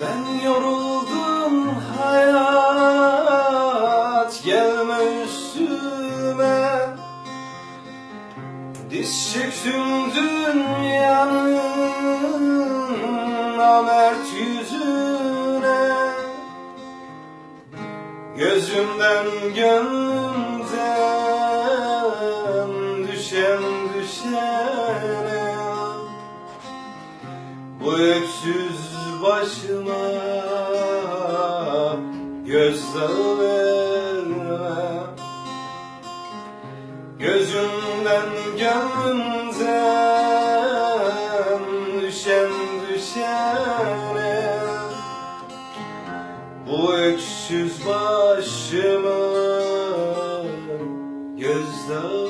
Ben yorul Diz çöktüm dünyanın namert yüzüne. Gözümden gönlümden düşen düşene. Bu öksüz başıma gözdağı verme Gözümden gönlümden düşen düşene. Bu öksüz başıma gözdağı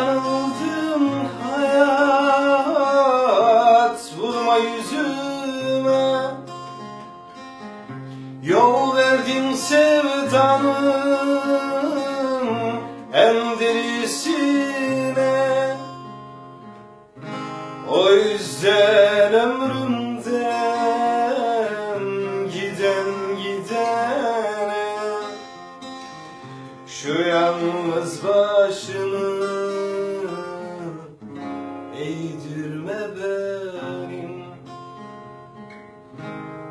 yanıldım hayat vurma yüzüme. Yol verdim sevdanın en derisine. O yüzden ömrümden giden gidene şu yalnız başını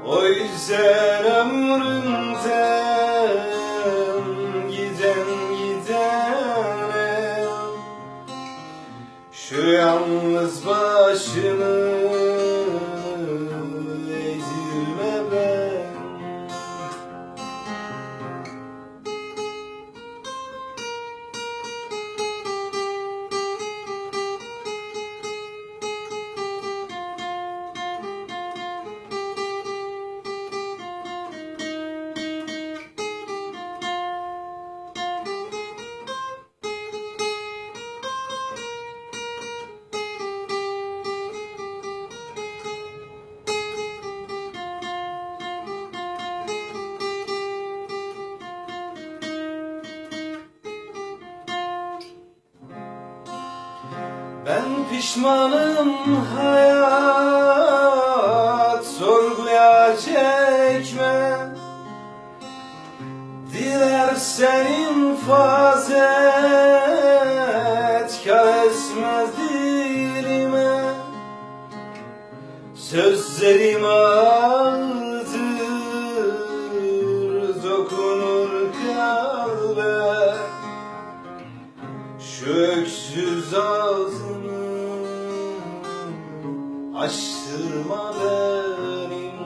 O yüzden ömrümden giden gidene. Şu yalnız başını Ben pişmanım hayat sorguya çekme. Dilersen infaz et kar dilime. Sözlerim ağırdır şu öksüz ağzını açtırma benim.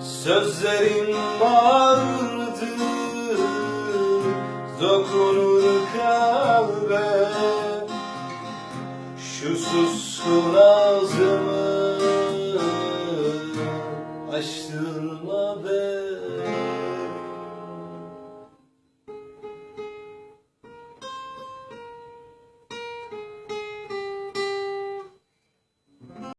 Sözlerim vardır dokunur kalbe. Şu suskun ağzımı